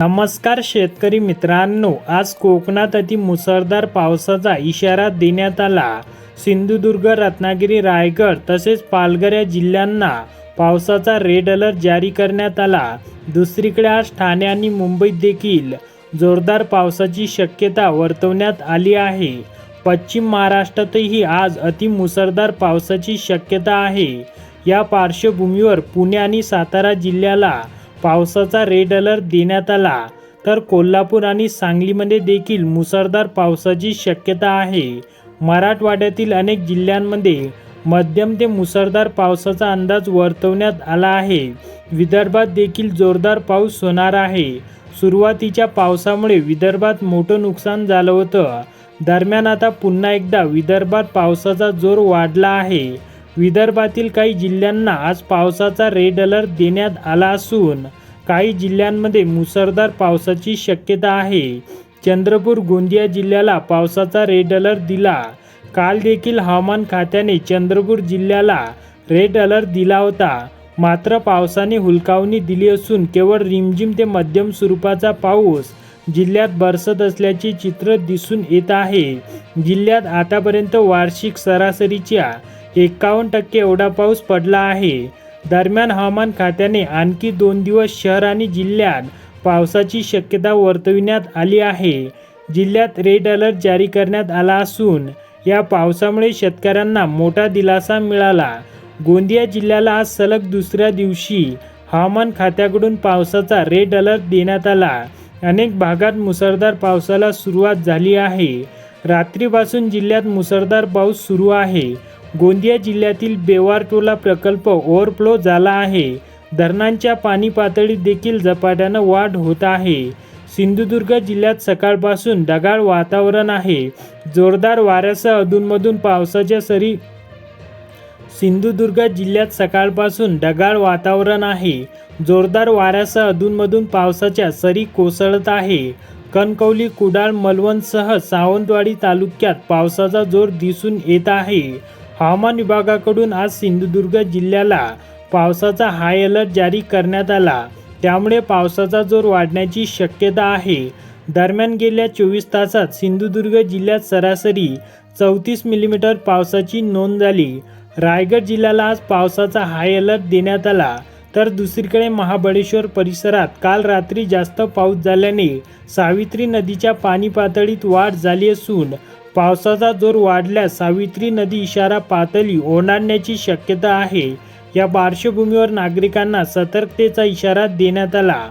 नमस्कार शेतकरी मित्रांनो आज कोकणात अति मुसळधार पावसाचा इशारा देण्यात आला. सिंधुदुर्ग रत्नागिरी रायगड तसेच पालघर या जिल्ह्यांना पावसाचा रेड अलर्ट जारी करण्यात आला. दुसरीकडे आज ठाणे आणि मुंबईत देखील जोरदार पावसाची शक्यता वर्तवण्यात आली आहे. पश्चिम महाराष्ट्रातही आज अति मुसळधार पावसाची शक्यता आहे. या पार्श्वभूमीवर पुणे आणि सातारा जिल्ह्याला पावसाचा रेड अलर्ट देण्यात आला. तर कोल्हापूर आणि सांगलीमध्ये देखील मुसळधार पावसाची शक्यता आहे. मराठवाड्यातील अनेक जिल्ह्यांमध्ये मध्यम ते मुसळधार पावसाचा अंदाज वर्तवण्यात आला आहे. विदर्भात देखील जोरदार पाऊस होणार आहे. सुरुवातीच्या पावसामुळे विदर्भात मोठं नुकसान झालं होतं. दरम्यान आता पुन्हा एकदा विदर्भात पावसाचा जोर वाढला आहे. विदर्भातील काही जिल्ह्यांना आज पावसाचा रेड अलर्ट देण्यात आला असून काही जिल्ह्यांमध्ये मुसळधार पावसाची शक्यता आहे. चंद्रपूर गोंदिया जिल्ह्याला पावसाचा रेड अलर्ट दिला. काल देखील हवामान खात्याने चंद्रपूर जिल्ह्याला रेड अलर्ट दिला होता. मात्र पावसाने हुलकावणी दिली असून केवळ रिमझिम ते मध्यम स्वरूपाचा पाऊस जिल्ह्यात बरसत असल्याचे चित्र दिसून येत आहे. जिल्ह्यात आतापर्यंत वार्षिक सरासरीच्या एकावन्न टक्के एवढा पाऊस पडला आहे. दरम्यान हवामान खात्याने आणखी दोन दिवस शहर आणि जिल्ह्यात पावसाची शक्यता वर्तविण्यात आली आहे. जिल्ह्यात रेड अलर्ट जारी करण्यात आला असून या पावसामुळे शेतकऱ्यांना मोठा दिलासा मिळाला. गोंदिया जिल्ह्याला आज सलग दुसऱ्या दिवशी हवामान खात्याकडून पावसाचा रेड अलर्ट देण्यात आला. अनेक भागात मुसळधार पावसाला सुरुवात झाली आहे. रात्रीपासून जिल्ह्यात मुसळधार पाऊस सुरू आहे. गोंदिया जिल्ह्यातील बेवारटोला प्रकल्प ओव्हरफ्लो झाला आहे. धरणांच्या पाणी पातळीत देखील झपाट्यानं वाढ होत आहे. सिंधुदुर्ग जिल्ह्यात सकाळपासून ढगाळ वातावरण आहे. जोरदार वाऱ्यासह अधूनमधून पावसाच्या सरी सिंधुदुर्ग जिल्ह्यात सकाळपासून ढगाळ वातावरण आहे. जोरदार वाऱ्यासह अधूनमधून पावसाच्या सरी कोसळत आहे. कणकवली कुडाळ मलवणसह सावंतवाडी तालुक्यात पावसाचा जोर दिसून येत आहे. हवामान विभागाकडून आज सिंधुदुर्ग जिल्ह्याला पावसाचा हाय अलर्ट जारी करण्यात आला. त्यामुळे पावसाचा जोर वाढण्याची शक्यता आहे. दरम्यान गेल्या चोवीस तासात सिंधुदुर्ग जिल्ह्यात सरासरी चौतीस मिलीमीटर पावसाची नोंद झाली. रायगड जिल्ह्याला आज पावसाचा हाय अलर्ट देण्यात आला. तर दुसरीकडे महाबळेश्वर परिसरात काल रात्री जास्त पाऊस झाल्याने सावित्री नदीच्या पाणी पातळीत वाढ झाली असून पावसाचा जोर वाढल्यास सावित्री नदी इशारा पातळी ओलांडण्याची शक्यता आहे. या पार्श्वभूमीवर नागरिकांना सतर्कतेचा इशारा देण्यात आला.